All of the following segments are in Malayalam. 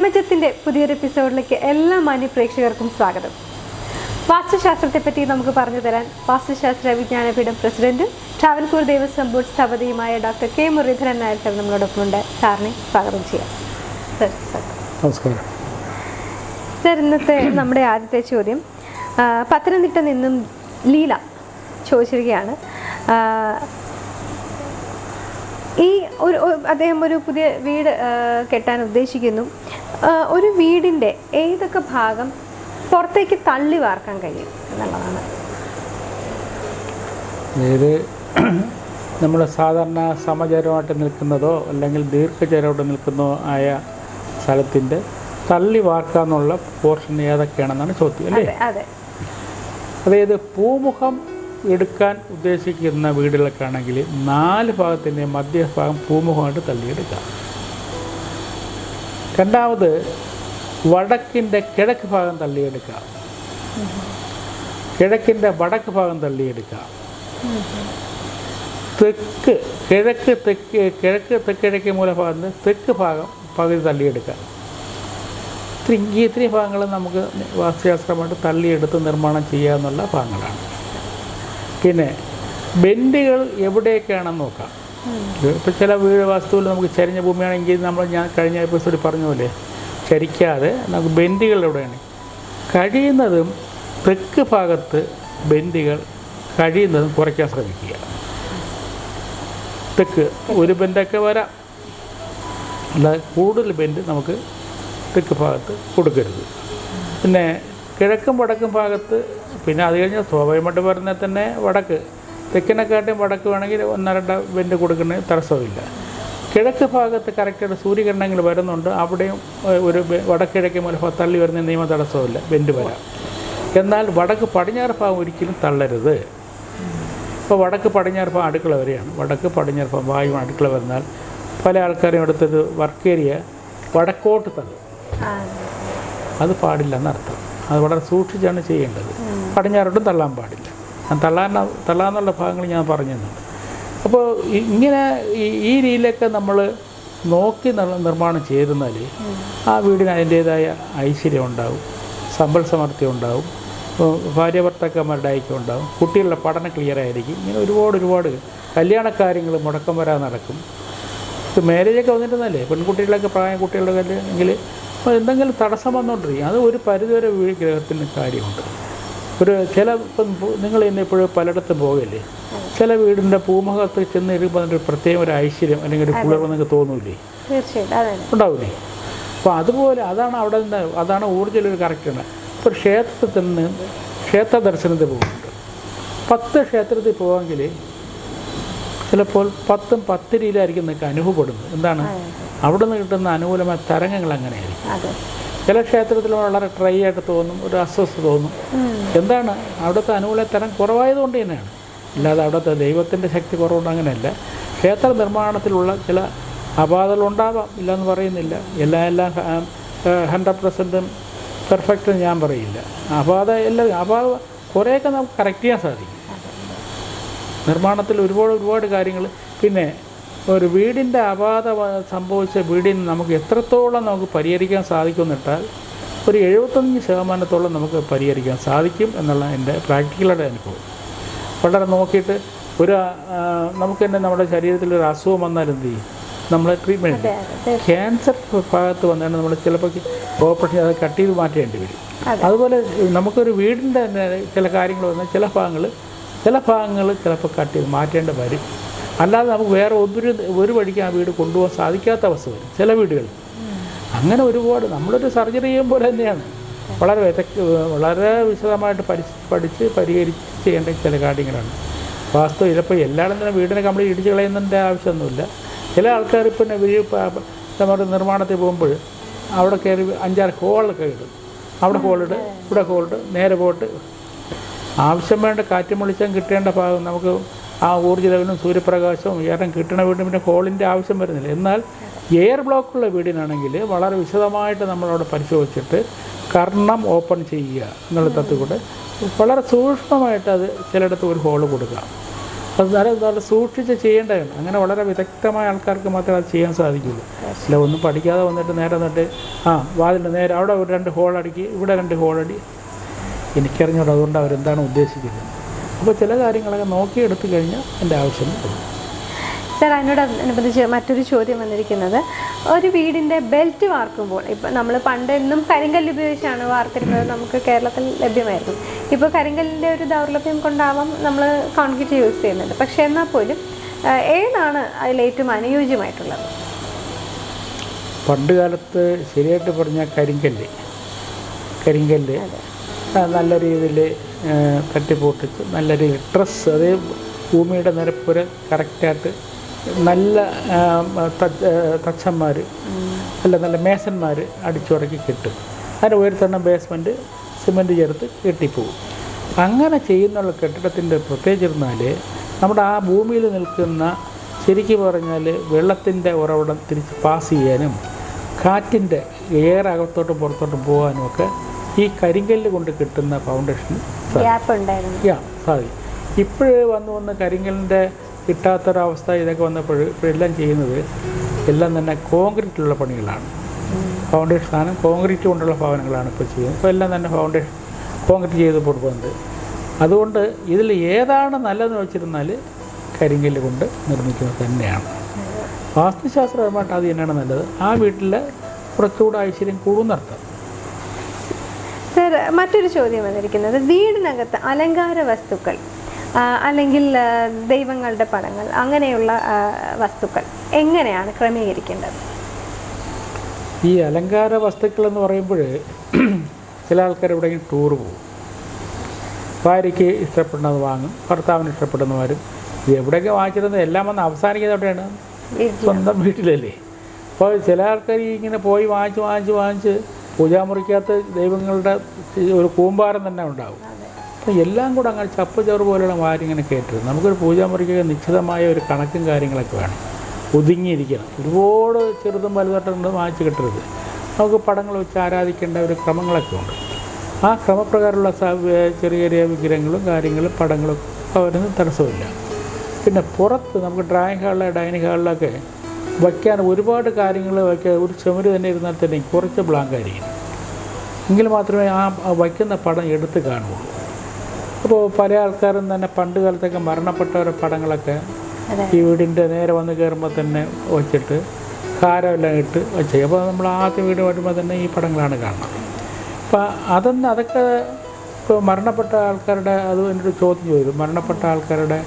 പ്രപഞ്ചത്തിന്റെ പുതിയൊരു എപ്പിസോഡിലേക്ക് എല്ലാ മാന്യ പ്രേക്ഷകർക്കും സ്വാഗതം. വാസ്തുശാസ്ത്രത്തെപ്പറ്റി നമുക്ക് പറഞ്ഞു തരാൻ വാസ്തുശാസ്ത്ര വിജ്ഞാനപീഠം president Travancore Devaswom board സ്ഥപതിയുമായ doctor K Muraleedharan Nair sir നമ്മളോടൊപ്പം ഉണ്ട് സാറിനെ സ്വാഗതം ചെയ്യാം. Sir sir. നമസ്കാരം. സർ ഇന്നത്തെ നമ്മുടെ ആദ്യത്തെ ചോദ്യം പത്തനംതിട്ട നിന്നും ലീല ചോദിച്ചിരിക്കുകയാണ്. ഈ ഒരു അദ്ദേഹം ഒരു പുതിയ വീട് കെട്ടാൻ ഉദ്ദേശിക്കുന്നു. ഒരു വീടിന്റെ ഏതൊക്കെ ഭാഗം പുറത്തേക്ക് തള്ളി വാർക്കാൻ കഴിയും എന്നുള്ളതാണ്. ഇത് നമ്മൾ സാധാരണ സമചരമായിട്ട് നിൽക്കുന്നതോ അല്ലെങ്കിൽ ദീർഘചരമായിട്ട് നിൽക്കുന്നതോ ആയ സ്ഥലത്തിന്റെ തള്ളി വാർക്കാന്നുള്ള പോർഷൻ ഏതൊക്കെയാണെന്നാണ് ചോദ്യം അല്ലേ? അതെ അതെ. അതായത് പൂമുഖം എടുക്കാൻ ഉദ്ദേശിക്കുന്ന വീടുകളൊക്കെ ആണെങ്കിൽ നാല് ഭാഗത്തിന്റെ മധ്യഭാഗം പൂമുഖമായിട്ട് തള്ളിയെടുക്കാം. രണ്ടാമത് വടക്കിന്റെ കിഴക്ക് ഭാഗം തള്ളിയെടുക്കുക. കിഴക്കിന്റെ വടക്ക് ഭാഗം തള്ളിയെടുക്കുക. തെക്ക് കിഴക്ക് തെക്ക് കിഴക്ക് തെക്കിഴക്ക് മൂലഭാഗത്ത് തെക്ക് ഭാഗം പകുതി തള്ളിയെടുക്കുക. ഇത്തിരി ഇത്രയും ഭാഗങ്ങൾ നമുക്ക് വാസ്തുശാസ്ത്രമായിട്ട് തള്ളിയെടുത്ത് നിർമ്മാണം ചെയ്യാമെന്നുള്ള ഭാഗങ്ങളാണ്. പിന്നെ ബെൻഡുകൾ എവിടെയൊക്കെയാണെന്ന് നോക്കാം. ഇപ്പോൾ ചില വീട് വാസ്തുവിൽ നമുക്ക് ചരിഞ്ഞ ഭൂമിയാണെങ്കിൽ നമ്മൾ ഞാൻ കഴിഞ്ഞ എപ്പിസോഡിൽ പറഞ്ഞ പോലെ ചരിക്കാതെ നമുക്ക് ബെൻഡുകൾ എവിടെയാണ് കഴിയുന്നതും തെക്ക് ഭാഗത്ത് ബെൻഡുകൾ കഴിയുന്നതും കുറയ്ക്കാൻ ശ്രമിക്കുക. തെക്ക് ഒരു ബെൻഡൊക്കെ വരാം. അല്ലാതെ കൂടുതൽ ബെൻഡ് നമുക്ക് തെക്ക് ഭാഗത്ത് കൊടുക്കരുത്. പിന്നെ കിഴക്കും വടക്കും ഭാഗത്ത് പിന്നെ അത് കഴിഞ്ഞാൽ സ്വാഭാവികമായിട്ട് പറഞ്ഞാൽ തന്നെ വടക്ക്. തെക്കിനെക്കാട്ടും വടക്ക് വേണമെങ്കിൽ ഒന്നര വെന്റ് കൊടുക്കുന്നതിന് തടസ്സമില്ല. കിഴക്ക് ഭാഗത്ത് കറക്റ്റായിട്ട് സൂര്യകിരണങ്ങൾ വരുന്നുണ്ട്. അവിടെയും ഒരു വടക്കിഴക്ക് മൂലഭാഗം തള്ളി വരുന്ന നിയമ തടസ്സമില്ല. ബെൻഡ് വരാം. എന്നാൽ വടക്ക് പടിഞ്ഞാറ് ഭാഗം ഒരിക്കലും തള്ളരുത്. ഇപ്പോൾ വടക്ക് പടിഞ്ഞാറ് ഭാഗം അടുക്കള വരെയാണ്. വടക്ക് പടിഞ്ഞാറ് ഭാഗം വായു അടുക്കള വരുന്നാൽ പല ആൾക്കാരും എടുത്തൊരു വർക്ക് ഏരിയ വടക്കോട്ട് തള്ളും. അത് പാടില്ല എന്നർത്ഥം. അത് വളരെ സൂക്ഷിച്ചാണ് ചെയ്യേണ്ടത്. പടിഞ്ഞാറോട്ടും തള്ളാൻ പാടില്ല. തള്ളാൻ തള്ളാന്നുള്ള ഭാഗങ്ങൾ ഞാൻ പറഞ്ഞു തന്നുണ്ട് അപ്പോൾ ഇങ്ങനെ ഈ- രീതിയിലൊക്കെ നമ്മൾ നോക്കി നിർ- നിർമ്മാണം ചെയ്തെന്നാൽ ആ വീടിന് അതിന്റേതായ ഐശ്വര്യം ഉണ്ടാവും സമ്പൽ സമൃദ്ധി ഉണ്ടാവും ഭാര്യ ഭർത്താക്കന്മാരുടെ ഐക്യം ഉണ്ടാവും കുട്ടികളുടെ പഠനം ക്ലിയർ ആയിരിക്കും. ഇങ്ങനെ ഒരുപാട് ഒരുപാട് കല്യാണ കാര്യങ്ങൾ മുടക്കം വരാതെ നടക്കും. ഇത് മാരേജൊക്കെ വന്നിട്ടുന്നല്ലേ പെൺകുട്ടികളൊക്കെ പ്രായം കുട്ടികളുടെ കല്യാണമെങ്കിൽ എന്തെങ്കിലും തടസ്സം വന്നുകൊണ്ടിരിക്കും അത് ഒരു പരിധിവരെ വീ ഗ്രഹത്തിന് കാര്യമുണ്ട്. ഒരു ചില ഇപ്പം നിങ്ങൾ ഇന്ന് ഇപ്പോഴും പലയിടത്തും പോകല്ലേ ചില വീടിന്റെ പൂമുഖത്ത് ചെന്ന് ഇരിക്കുമ്പോൾ അതിന്റെ ഒരു പ്രത്യേക ഒരു ഐശ്വര്യം അല്ലെങ്കിൽ ഒരു കുളിർവ് നിങ്ങൾക്ക് തോന്നൂലേ തീർച്ചയായിട്ടും ഉണ്ടാവില്ലേ? അപ്പോൾ അതുപോലെ അതാണ് അവിടെ നിന്ന് അതാണ് ഊർജം ഒരു കറക്റ്റാണ് ഇപ്പോൾ ക്ഷേത്രത്തിൽ നിന്ന് ക്ഷേത്ര ദർശനത്തിൽ പോകുന്നുണ്ട്. പത്ത് ക്ഷേത്രത്തിൽ പോകാമെങ്കിൽ ചിലപ്പോൾ പത്തും പത്ത് രീതിയിലായിരിക്കും നിങ്ങൾക്ക് അനുഭവപ്പെടുന്നത്. എന്താണ്? അവിടെ നിന്ന് കിട്ടുന്ന അനുകൂലമായ തരംഗങ്ങൾ അങ്ങനെയായിരിക്കും. ചില ക്ഷേത്രത്തിൽ വളരെ ട്രൈ ആയിട്ട് തോന്നും ഒരു അസ്വസ്ഥ തോന്നും. എന്താണ്? അവിടുത്തെ അനുകൂല തരം കുറവായതുകൊണ്ട് തന്നെയാണ്. അല്ലാതെ അവിടുത്തെ ദൈവത്തിന്റെ ശക്തി കുറവുണ്ട് അങ്ങനെയല്ല. ക്ഷേത്ര നിർമ്മാണത്തിലുള്ള ചില അപാതകൾ ഉണ്ടാവാം ഇല്ലയെന്ന് പറയുന്നില്ല. എല്ലാം എല്ലാം ഹൺഡ്രഡ് പെർസെന്റും പെർഫെക്റ്റ് ഞാൻ പറയില്ല. അപാത എല്ലാം അപാത കുറേയൊക്കെ നമുക്ക് കറക്റ്റ് ചെയ്യാൻ സാധിക്കും. നിർമ്മാണത്തിൽ ഒരുപാട് ഒരുപാട് കാര്യങ്ങൾ. പിന്നെ ഒരു വീടിന്റെ അപാധ സംഭവിച്ച വീടിന് നമുക്ക് എത്രത്തോളം നമുക്ക് പരിഹരിക്കാൻ സാധിക്കുമെന്നിട്ടാൽ ഒരു എഴുപത്തഞ്ച് ശതമാനത്തോളം നമുക്ക് പരിഹരിക്കാൻ സാധിക്കും എന്നുള്ള എന്റെ പ്രാക്ടിക്കലായിട്ട് അനുഭവം വളരെ നോക്കിയിട്ട് ഒരു നമുക്ക് തന്നെ നമ്മുടെ ശരീരത്തിൽ ഒരു അസുഖം വന്നാൽ എന്ത് ചെയ്യും? നമ്മൾ ട്രീറ്റ്മെന്റ് ക്യാൻസർ ഭാഗത്ത് വന്നാൽ നമ്മൾ ചിലപ്പോൾ ഓപ്പറേഷൻ അത് കട്ട് ചെയ്ത് മാറ്റേണ്ടി വരും. അതെ. അതുപോലെ നമുക്കൊരു വീടിന്റെ തന്നെ ചില കാര്യങ്ങൾ വന്നാൽ ചില ഭാഗങ്ങൾ ചില ഭാഗങ്ങൾ ചിലപ്പോൾ കട്ട് ചെയ്ത് മാറ്റേണ്ടി വരും. അല്ലാതെ നമുക്ക് വേറെ ഒരു ഒരു വഴിക്ക് ആ വീട് കൊണ്ടുപോകാൻ സാധിക്കാത്ത അവസ്ഥ വരും. ചില വീടുകൾ അങ്ങനെ ഒരുപാട് നമ്മളൊരു സർജറി ചെയ്യുമ്പോൾ തന്നെയാണ്. വളരെ വിദഗ്ധ വളരെ വിശദമായിട്ട് പഠിച്ച് പഠിച്ച് പരിഹരിച്ച് ചെയ്യേണ്ട ചില കാര്യങ്ങളാണ്. വാസ്തു ചിലപ്പോൾ തന്നെ വീടിനെ കംപ്ലീറ്റ് ഇടിച്ച് കളയുന്നതിന്റെ ആവശ്യമൊന്നുമില്ല. ചില ആൾക്കാർ പിന്നെ വീട് നമ്മുടെ നിർമ്മാണത്തിൽ പോകുമ്പോൾ അവിടെ കയറി അഞ്ചാറ് ഹോളൊക്കെ ഇടും. അവിടെ ഹോളിട് ഇവിടെ ഹോളിട്ട് നേരെ പോയിട്ട് ആവശ്യം വേണ്ട കാറ്റും വെളിച്ചം കിട്ടേണ്ട ഭാഗം നമുക്ക് ആ ഊർജലവനും സൂര്യപ്രകാശവും എയറും കിട്ടണ വീടിന് പിന്നെ ഹോളിന്റെ ആവശ്യം വരുന്നില്ല. എന്നാൽ എയർ ബ്ലോക്കുള്ള വീടിനാണെങ്കിൽ വളരെ വിശദമായിട്ട് നമ്മളവിടെ പരിശോധിച്ചിട്ട് കർണം ഓപ്പൺ ചെയ്യുക എന്നുള്ള തത്വം കൂടെ വളരെ സൂക്ഷ്മമായിട്ട് അത് ചിലയിടത്ത് ഒരു ഹോൾ കൊടുക്കാം. അത് നല്ല നല്ല സൂക്ഷിച്ച് ചെയ്യേണ്ടതാണ് അങ്ങനെ വളരെ വിദഗ്ധമായ ആൾക്കാർക്ക് മാത്രമേ അത് ചെയ്യാൻ സാധിക്കുള്ളൂ. അല്ല ഒന്നും പഠിക്കാതെ വന്നിട്ട് നേരെ വന്നിട്ട് ആ വാതിലിന്റെ നേരെ അവിടെ ഒരു രണ്ട് ഹോൾ അടിക്കുക ഇവിടെ രണ്ട് ഹോൾ അടി. എനിക്കറിഞ്ഞോളൂ അതുകൊണ്ട് അവരെന്താണ് ഉദ്ദേശിക്കുന്നത്. അപ്പോൾ ചില കാര്യങ്ങളൊക്കെ നോക്കിയെടുത്തു കഴിഞ്ഞാൽ എന്റെ ആവശ്യം വരും. സാർ അതിനോട് അനുബന്ധിച്ച് മറ്റൊരു ചോദ്യം വന്നിരിക്കുന്നത്. ഒരു വീടിന്റെ ബെൽറ്റ് വാർക്കുമ്പോൾ ഇപ്പം നമ്മൾ പണ്ട് എന്നും കരിങ്കല്ല് ഉപയോഗിച്ചാണ് വാർത്തിരുന്നത് നമുക്ക് കേരളത്തിൽ ലഭ്യമായിരുന്നു. ഇപ്പോൾ കരിങ്കല്ലിന്റെ ഒരു ദൗർലഭ്യം കൊണ്ടാവാം നമ്മൾ കോൺക്രീറ്റ് യൂസ് ചെയ്യുന്നുണ്ട് പക്ഷേ എന്നാൽ പോലും ഏതാണ് അതിൽ ഏറ്റവും അനുയോജ്യമായിട്ടുള്ളത്? പണ്ട് കാലത്ത് ശരിയായിട്ട് പറഞ്ഞാൽ കരിങ്കല്ല്. കരിങ്കല്ല് നല്ല രീതിയിൽ തട്ടിപ്പൊട്ടിച്ച് നല്ല രീതിയിൽ ട്രസ് അതേ ഭൂമിയുടെ നിരപ്പുര കറക്റ്റായിട്ട് നല്ല തച്ചന്മാർ അല്ല നല്ല മേസന്മാർ അടിച്ചുറക്കി കിട്ടും. അതിന്റെ ഉയർത്തണ്ണ ബേസ്മെന്റ് സിമെന്റ് ചേർത്ത് കെട്ടിപ്പോവും അങ്ങനെ ചെയ്യുന്നുള്ള കെട്ടിടത്തിന്റെ പ്രത്യേകിച്ച് ഇരുന്നാൽ നമ്മുടെ ആ ഭൂമിയിൽ നിൽക്കുന്ന ശരിക്കും പറഞ്ഞാൽ വെള്ളത്തിന്റെ ഉറവിടം തിരിച്ച് പാസ് ചെയ്യാനും കാറ്റിന്റെ ഏറെ അകത്തോട്ടും പുറത്തോട്ടും പോകാനും ഒക്കെ ഈ കരിങ്കല്ല് കൊണ്ട് കിട്ടുന്ന ഫൗണ്ടേഷൻ സാധിക്കും. ഇപ്പോഴേ വന്ന് വന്ന് കരിങ്കലിന്റെ കിട്ടാത്തൊരവസ്ഥ ഇതൊക്കെ വന്നപ്പോൾ ഇപ്പോഴെല്ലാം ചെയ്യുന്നത് എല്ലാം തന്നെ കോൺക്രീറ്റിലുള്ള പണികളാണ്. ഫൗണ്ടേഷൻ സാധനം കോൺക്രീറ്റ് കൊണ്ടുള്ള ഭവനങ്ങളാണ് ഇപ്പോൾ ചെയ്യുന്നത്. ഇപ്പോൾ എല്ലാം തന്നെ ഫൗണ്ടേഷൻ കോൺക്രീറ്റ് ചെയ്ത് കൊടുക്കുന്നുണ്ട്. അതുകൊണ്ട് ഇതിൽ ഏതാണ് നല്ലതെന്ന് വെച്ചിരുന്നാൽ കരിങ്കല്ല് കൊണ്ട് നിർമ്മിക്കുന്നത് തന്നെയാണ്. വാസ്തുശാസ്ത്രപരമായിട്ട് അത് തന്നെയാണ് നല്ലത്. ആ വീട്ടിൽ കുറച്ചുകൂടെ ഐശ്വര്യം കൂടുന്നർത്ഥം. സർ മറ്റൊരു ചോദ്യം വന്നിരിക്കുന്നത്. വീടിനകത്ത് അലങ്കാര വസ്തുക്കൾ അല്ലെങ്കിൽ ദൈവങ്ങളുടെ പടങ്ങൾ അങ്ങനെയുള്ള വസ്തുക്കൾ എങ്ങനെയാണ് ക്രമീകരിക്കേണ്ടത്? ഈ അലങ്കാര വസ്തുക്കൾ എന്ന് പറയുമ്പോൾ ചില ആൾക്കാർ എവിടെയെങ്കിലും ടൂർ പോകും. ഭാര്യയ്ക്ക് ഇഷ്ടപ്പെടുന്നത് വാങ്ങും ഭർത്താവിന് ഇഷ്ടപ്പെടുന്ന വരും ഇത് എവിടെയൊക്കെ വാങ്ങിച്ചിരുന്നത് എല്ലാം വന്ന് അവസാനിക്കുന്നത് എവിടെയാണ്? സ്വന്തം വീട്ടിലല്ലേ. അപ്പോൾ ചില ആൾക്കാർ ഇങ്ങനെ പോയി വാങ്ങിച്ച് വാങ്ങിച്ച് വാങ്ങിച്ച് പൂജാമുറിക്കകത്ത് ദൈവങ്ങളുടെ ഒരു കൂമ്പാരം തന്നെ ഉണ്ടാവും. അപ്പം എല്ലാം കൂടെ അങ്ങനെ ചപ്പ് ചോറ് പോലെയുള്ള മാരി ഇങ്ങനെ കേട്ടത് നമുക്കൊരു പൂജാമുറിക്കൊക്കെ നിശ്ചിതമായ ഒരു കണക്കും കാര്യങ്ങളൊക്കെ വേണം. ഒതുങ്ങിയിരിക്കണം. ഒരുപാട് ചെറുതും വലുതായിട്ടുണ്ട് വാങ്ങിച്ച് കിട്ടരുത്. നമുക്ക് പടങ്ങൾ വെച്ച് ആരാധിക്കേണ്ട ഒരു ക്രമങ്ങളൊക്കെ ഉണ്ട്. ആ ക്രമപ്രകാരമുള്ള ചെറിയ ചെറിയ വിഗ്രഹങ്ങളും കാര്യങ്ങളും പടങ്ങളും അവരൊന്നും തടസ്സമില്ല. പിന്നെ പുറത്ത് നമുക്ക് ഡ്രായിങ് ഹാളിലെ ഡൈനിങ് ഹാളിലൊക്കെ വയ്ക്കാൻ ഒരുപാട് കാര്യങ്ങൾ വയ്ക്കാൻ ഒരു ചുമര് തന്നെ ഇരുന്നാൽ തന്നെ കുറച്ച് ബ്ലാങ്ക് ആയിരിക്കും. എങ്കിൽ മാത്രമേ ആ വയ്ക്കുന്ന പടം എടുത്ത് കാണുകയുള്ളൂ അപ്പോൾ പല ആൾക്കാരും തന്നെ പണ്ട് കാലത്തൊക്കെ മരണപ്പെട്ടവരുടെ പടങ്ങളൊക്കെ ഈ വീടിന്റെ നേരെ വന്ന് കയറുമ്പോൾ തന്നെ വച്ചിട്ട് കാരമെല്ലാം ഇട്ട് വെച്ച് അപ്പോൾ നമ്മൾ ആദ്യം വീട് വരുമ്പോൾ തന്നെ ഈ പടങ്ങളാണ് കാണുന്നത്. അപ്പോൾ അതൊന്ന് അതൊക്കെ ഇപ്പോൾ മരണപ്പെട്ട ആൾക്കാരുടെ അത് എന്റെ ചോദ്യം ചോദിച്ചു മരണപ്പെട്ട ആൾക്കാരുടെ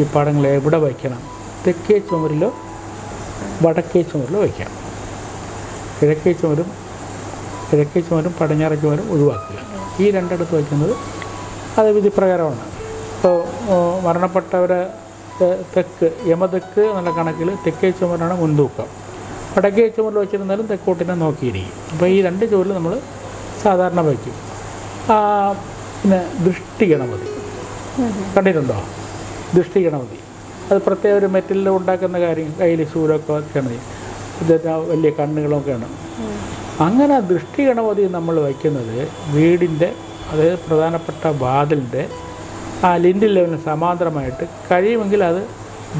ഈ പടങ്ങൾ എവിടെ വയ്ക്കണം? തെക്കേ ചുമരിലോ വടക്കേ ചുമരിൽ വയ്ക്കാം കിഴക്കേ ചുമരും കിഴക്കേ ചുമരും പടിഞ്ഞാറേ ചുമരും ഒഴിവാക്കുക. ഈ രണ്ടിടത്ത് വയ്ക്കുന്നത് അത് വിധിപ്രകാരമാണ്. ഇപ്പോൾ മരണപ്പെട്ടവരെ തെക്ക് യമതെക്ക് എന്നുള്ള കണക്കിൽ തെക്കേ ചുമരാണ് മുൻതൂക്കം. വടക്കേ ചുമരിൽ വെച്ചിരുന്നാലും തെക്കോട്ടിനെ നോക്കിയിരിക്കും. അപ്പോൾ ഈ രണ്ട് ചുമരിൽ നമ്മൾ സാധാരണ വയ്ക്കും. പിന്നെ ദൃഷ്ടി ഗണപതി കണ്ടിട്ടുണ്ടോ? ദൃഷ്ടി ഗണപതി അത് പ്രത്യേക ഒരു മെറ്റലിൽ ഉണ്ടാക്കുന്ന കാര്യം കയ്യിൽ ശൂലമൊക്കെ ഒക്കെയാണ് ഇദ്ദേഹത്തിന് വലിയ കണ്ണുകളൊക്കെയാണ്. അങ്ങനെ ദൃഷ്ടി ഗണപതി നമ്മൾ വയ്ക്കുന്നത് വീടിന്റെ അതായത് പ്രധാനപ്പെട്ട വാതിലിന്റെ ആ ലിൻഡിൽ ലെവലിന് സമാന്തരമായിട്ട് കഴിയുമെങ്കിൽ അത്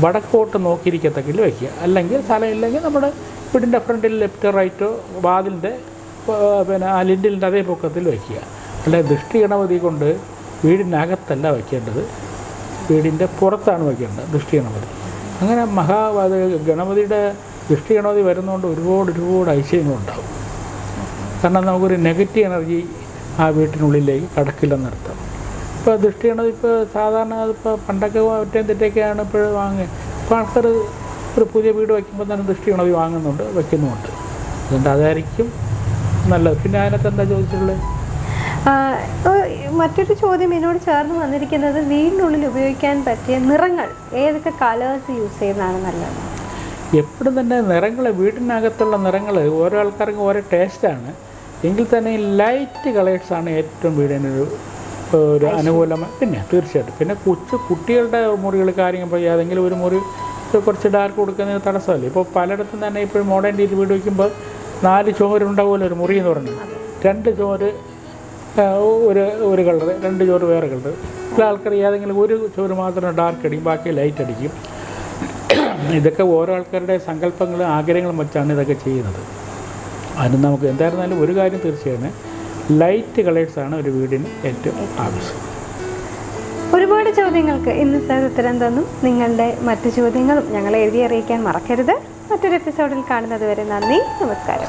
വടക്കോട്ട് നോക്കിയിരിക്കത്തക്കിൽ വയ്ക്കുക. അല്ലെങ്കിൽ സ്ഥലമില്ലെങ്കിൽ നമ്മുടെ വീടിന്റെ ഫ്രണ്ടിൽ ലെഫ്റ്റ് റൈറ്റോ വാതിലിന്റെ പിന്നെ ആ ലിൻഡിലിന്റെ അതേ പൊക്കത്തിൽ വയ്ക്കുക. അല്ലെ? ദൃഷ്ടി ഗണപതി കൊണ്ട് വീടിനകത്തല്ല വയ്ക്കേണ്ടത്. വീടിന്റെ പുറത്താണ് വയ്ക്കേണ്ടത് ദൃഷ്ടി ഗണപതി. അങ്ങനെ മഹാ അത് ഗണപതിയുടെ ദൃഷ്ടി ഗണപതി വരുന്നതുകൊണ്ട് ഒരുപാട് ഒരുപാട് ഐശ്വര്യങ്ങളുണ്ടാവും. കാരണം നമുക്കൊരു നെഗറ്റീവ് എനർജി ആ വീട്ടിനുള്ളിലേക്ക് കടക്കില്ലെന്നർത്ഥം ഇപ്പോൾ ദൃഷ്ടി ഗണപതി ഇപ്പോൾ സാധാരണ അതിപ്പോൾ പണ്ടൊക്കെ ഒറ്റയും തെറ്റൊക്കെയാണ് ഇപ്പോൾ വാങ്ങുക ഇപ്പോൾ ആൾക്കാർ ഒരു പുതിയ വീട് വയ്ക്കുമ്പോൾ തന്നെ ദൃഷ്ടി ഗണപതി വാങ്ങുന്നുണ്ട് വയ്ക്കുന്നുമുണ്ട്. അതുകൊണ്ട് അതായിരിക്കും നല്ലത്. പിന്നെ അതിനകത്ത് എന്താ ചോദിച്ചിട്ടുള്ളത്? മറ്റൊരു ചോദ്യം എന്നോട് ചേർന്ന് വന്നിരിക്കുന്നത് വീടിനുള്ളിൽ ഉപയോഗിക്കാൻ പറ്റിയ നിറങ്ങൾ ഏതൊക്കെ കളേഴ്സ് യൂസ് ചെയ്യുന്നതാണ് നല്ലത്? എപ്പോഴും തന്നെ നിറങ്ങൾ വീടിനകത്തുള്ള നിറങ്ങൾ ഓരോ ആൾക്കാർക്കും ഓരോ ടേസ്റ്റാണ് എങ്കിൽ തന്നെ ലൈറ്റ് കളേഴ്സാണ് ഏറ്റവും വീടിനൊരു ഒരു അനുകൂലമായ പിന്നെ തീർച്ചയായിട്ടും. പിന്നെ കൊച്ചു കുട്ടികളുടെ മുറികൾ കാര്യങ്ങൾ ഏതെങ്കിലും ഒരു മുറി കുറച്ച് ഡാർക്ക് കൊടുക്കുന്നതിന് തടസ്സമല്ല? ഇപ്പോൾ പലയിടത്തും തന്നെ ഇപ്പോൾ മോഡേൺ രീതിയിൽ വീട് വയ്ക്കുമ്പോൾ നാല് ചോരുണ്ടാവുമല്ലോ ഒരു മുറി എന്ന് പറഞ്ഞു രണ്ട് ചുമര് ആ, ഒരു ഒരു കളർ രണ്ട് ചോറ് വേറെ കളർ ചില ആൾക്കാർ ഏതെങ്കിലും ഒരു ചോറ് മാത്രം ഡാർക്ക് അടിക്കും ബാക്കി ലൈറ്റ് അടിക്കും. ഇതൊക്കെ ഓരോ ആൾക്കാരുടെ സങ്കല്പങ്ങളും ആഗ്രഹങ്ങളും വെച്ചാണ് ഇതൊക്കെ ചെയ്യുന്നത്. അതിന് നമുക്ക് എന്തായിരുന്നാലും ഒരു കാര്യം തീർച്ചയായും ലൈറ്റ് കളേഴ്സാണ് ഒരു വീടിന് ഏറ്റവും ആവശ്യം. ഒരുപാട് ചോദ്യങ്ങൾക്ക് ഇന്ന് സാർ ഉത്തരം തന്നു. നിങ്ങളുടെ മറ്റു ചോദ്യങ്ങളും ഞങ്ങൾ എഴുതി അറിയിക്കാൻ മറക്കരുത്. മറ്റൊരു എപ്പിസോഡിൽ കാണുന്നത് വരെ നന്ദി നമസ്കാരം.